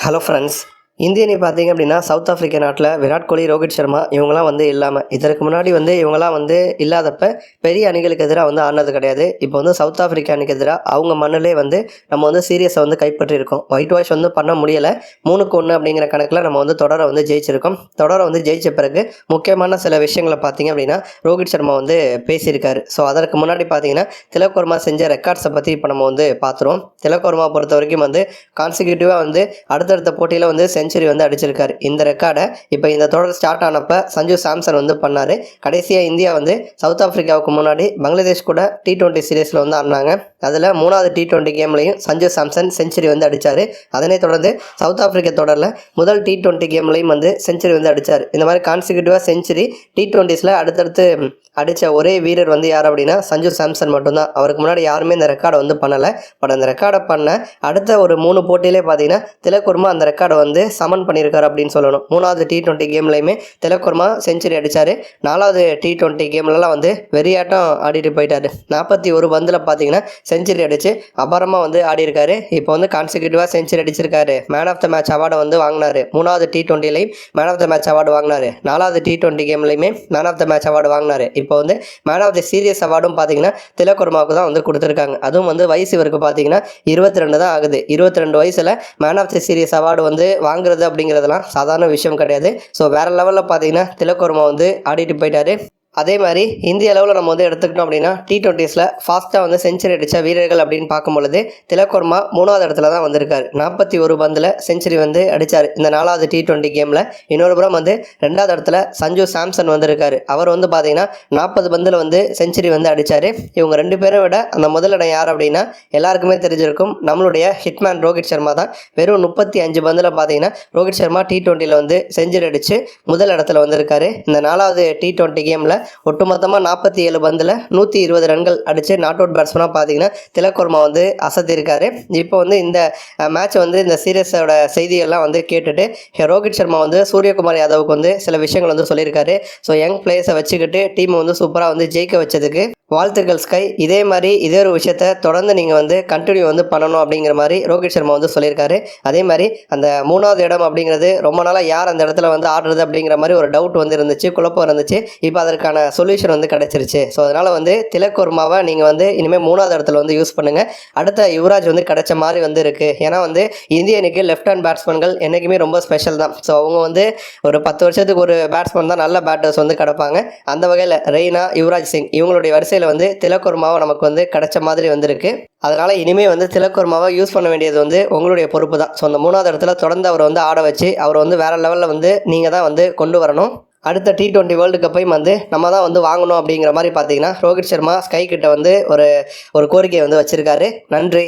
Hello friends இந்திய அணி பார்த்தீங்க அப்படின்னா சவுத் ஆஃப்ரிக்கா நாட்டில் விராட் கோலி ரோஹித் சர்மா இவங்களாம் வந்து இல்லாமல் இதற்கு முன்னாடி வந்து இவங்களாம் வந்து இல்லாதப்ப பெரிய அணிகளுக்கு எதிராக வந்து ஆடினது கிடையாது. இப்போ வந்து சவுத் ஆஃப்ரிக்கா அணிக்கு எதிராக அவங்க மண்ணிலே வந்து நம்ம வந்து சீரியஸை வந்து கைப்பற்றியிருக்கோம் ஒயிட் வாஷ் வந்து பண்ண முடியலை. மூணுக்கு ஒன்று அப்படிங்கிற கணக்கில் நம்ம வந்து தொடரை வந்து ஜெயிச்சிருக்கோம். தொடரை வந்து ஜெயிச்ச பிறகு முக்கியமான சில விஷயங்களை பார்த்தீங்க அப்படின்னா ரோஹித் சர்மா வந்து பேசியிருக்காரு. ஸோ அதற்கு முன்னாடி பார்த்தீங்கன்னா திலகொர்மா செஞ்ச ரெக்கார்ட்ஸை பற்றி இப்போ நம்ம வந்து பார்த்துருவோம். திலகொர்மா பொறுத்த வரைக்கும் வந்து கான்சிக்யூட்டிவாக வந்து அடுத்தடுத்த போட்டியில் வந்து செஞ்சுரி வந்து அடிச்சிருக்காரு. இந்த ரெக்கார்டை இப்போ இந்த தொடர் ஸ்டார்ட் ஆனப்ப சஞ்சு சாம்சன் வந்து பண்ணார். கடைசியாக இந்தியா வந்து சவுத் ஆஃப்ரிக்காவுக்கு முன்னாடி பங்களாதேஷ் கூட டி டுவெண்ட்டி சீரீஸில் வந்து ஆடினாங்க. அதில் மூணாவது டி டுவெண்ட்டி கேம்லையும் சஞ்சு சாம்சன் செஞ்சுரி வந்து அடித்தார் அதனைத் தொடர்ந்து சவுத் ஆஃப்ரிக்கா தொடரில் முதல் டி டுவெண்ட்டி கேம்லையும் வந்து செஞ்சுரி வந்து அடித்தார் இந்த மாதிரி கான்சிக்யூட்டிவாக செஞ்சுரி டி டுவெண்ட்டிஸில் அடுத்தடுத்து அடித்த ஒரே வீரர் வந்து யார் அப்படின்னா சஞ்சு சாம்சன் மட்டும்தான். அவருக்கு முன்னாடி யாருமே இந்த ரெக்கார்டை வந்து பண்ணலை. பட் அந்த ரெக்கார்டை பண்ண அடுத்த ஒரு மூணு போட்டியிலே பார்த்தீங்கன்னா திலக்குர்மா அந்த ரெக்கார்டை வந்து சமன் பண்ணியிருக்காரு அப்படின்னு சொல்லணும். மூணாவது டி டுவெண்ட்டி கேம்லையுமே திலக்குர்மா செஞ்சுரி அடித்தார் நாலாவது டி டுவெண்ட்டி கேம்லலாம் வந்து வெறியாட்டம் ஆடிட்டு போயிட்டாரு. நாற்பத்தி ஒரு பந்தில் பார்த்தீங்கன்னா செஞ்சுரி அடித்து அபாரமாக வந்து ஆடியிருக்காரு. இப்போ வந்து கான்சிக்யூட்டிவாக செஞ்சுரி அடிச்சிருக்காரு. மேன் ஆஃப் த மேட்ச் அவார்டை வந்து வாங்கினாரு. மூணாவது T டுவெண்ட்டிலையும் man of the match award வாங்கினாரு. நாலாவது T twenty கேம்லையுமே man of the match award வாங்கினாரு. இப்போ வந்து மேன் ஆஃப் த சீரியஸ் அவார்டும் பார்த்தீங்கன்னா திலக்குர்மாவுக்கு தான் வந்து கொடுத்துருக்காங்க. அதுவும் வந்து வயசு இவருக்கு பார்த்தீங்கன்னா இருபத்தி ரெண்டு தான் ஆகுது. இருபத்தி ரெண்டு வயசில் man of the series award வந்து வாங்குறது அப்படிங்கிறதெல்லாம் சாதாரண விஷயம் கிடையாது. ஸோ வேறு லெவலில் பார்த்தீங்கன்னா திலக்குர்மா வந்து ஆடிட்டு போயிட்டாரு. அதே மாதிரி இந்திய அளவில் நம்ம வந்து எடுத்துக்கிட்டோம் அப்படின்னா டி டுவெண்ட்டிஸில் ஃபாஸ்ட்டாக வந்து செஞ்சுரி அடித்த வீரர்கள் அப்படின்னு பார்க்கும் பொழுது திலக்கோர்மா மூணாவது இடத்துல தான் வந்திருக்காரு. நாற்பத்தி ஒரு பந்தில் செஞ்சுரி வந்து அடித்தார் இந்த நாலாவது டி டுவெண்ட்டி கேமில் இன்னொரு புறம் வந்து ரெண்டாவது இடத்துல சஞ்சு சாம்சன் வந்திருக்காரு. அவர் வந்து பார்த்தீங்கன்னா நாற்பது பந்தில் வந்து செஞ்சுரி வந்து அடித்தார் இவங்க ரெண்டு பேரை விட அந்த முதலிடம் யார் அப்படின்னா எல்லாருக்குமே தெரிஞ்சிருக்கும் நம்மளுடைய ஹிட்மேன் ரோஹித் சர்மா தான். வெறும் முப்பத்தி அஞ்சு பந்தில் பார்த்தீங்கன்னா ரோஹித் சர்மா டி டுவெண்ட்டியில் வந்து செஞ்சுரி அடித்து முதல் இடத்துல வந்திருக்காரு. இந்த நாலாவது டி டுவெண்ட்டி கேமில் ஒட்டுமொத்தமாக நாற்பத்தி ஏழு பந்தில் நூற்றி இருபது ரன்கள் அடித்து நாட் அவுட் பேட்ஸ்மனாக பார்த்தீங்கன்னா திலக்கோர்மா வந்து அசத்திருக்காரு. இப்போ வந்து இந்த மேட்ச் வந்து இந்த சீரியஸோட செய்தியெல்லாம் வந்து கேட்டுட்டு ரோஹித் சர்மா வந்து சூரியகுமார் யாதவுக்கு வந்து சில விஷயங்கள் வந்து சொல்லியிருக்காரு. ஸோ யங் பிளேயர்ஸை வச்சுக்கிட்டு டீமை வந்து சூப்பராக வந்து ஜெயிக்க வச்சதுக்கு வாழ்த்துக்கள் ஸ்கை. இதே மாதிரி இதே ஒரு விஷயத்த தொடர்ந்து நீங்கள் வந்து கண்டினியூ வந்து பண்ணணும் அப்படிங்கிற மாதிரி ரோஹித் சர்மா வந்து சொல்லியிருக்காரு. அதே மாதிரி அந்த மூணாவது இடம் அப்படிங்கிறது ரொம்ப நாளாக யார் அந்த இடத்துல வந்து ஆடுறது அப்படிங்கிற மாதிரி ஒரு டவுட் வந்து இருந்துச்சு குழப்பம் இருந்துச்சு. இப்போ அதற்கான சொல்யூஷன் வந்து கிடச்சிருச்சு. ஸோ அதனால் வந்து திலக்குர்மாவை நீங்கள் வந்து இனிமேல் மூணாவது இடத்துல வந்து யூஸ் பண்ணுங்கள் அடுத்த யுவராஜ் வந்து கிடைச்ச மாதிரி வந்து இருக்குது ஏன்னா வந்து இந்திய அணிக்கு லெஃப்ட் ஹேண்ட் பேட்ஸ்மேன்கள் என்றைக்குமே ரொம்ப ஸ்பெஷல் தான். ஸோ அவங்க வந்து ஒரு பத்து வருஷத்துக்கு ஒரு பேட்ஸ்மேன் தான் நல்ல பேட்டர்ஸ் வந்து கிடப்பாங்க. அந்த வகையில் ரெய்னா யுவராஜ் சிங் இவங்களுடைய வரிசையில் வந்து திலக்குருமாவை நமக்கு வந்து கிடைச்ச மாதிரி வந்திருக்கு. அதனால் இனிமேல் வந்து திலக்குருமாவை யூஸ் பண்ண வேண்டியது வந்து உங்களுடைய பொறுப்பு தான். ஸோ அந்த மூணாவது இடத்துல தொடர்ந்து அவரை வந்து ஆட வச்சு அவரை வந்து வேறு லெவலில் வந்து நீங்கள் தான் வந்து கொண்டு வரணும். அடுத்த டி டுவெண்ட்டி வேர்ல்டு கப்பையும் வந்து நம்ம தான் வந்து வாங்கணும் அப்படிங்கிற மாதிரி பார்த்தீங்கன்னா ரோஹித் சர்மா ஸ்கை கிட்ட வந்து ஒரு ஒரு கோரிக்கையை வந்து வச்சுருக்காரு. நன்றி.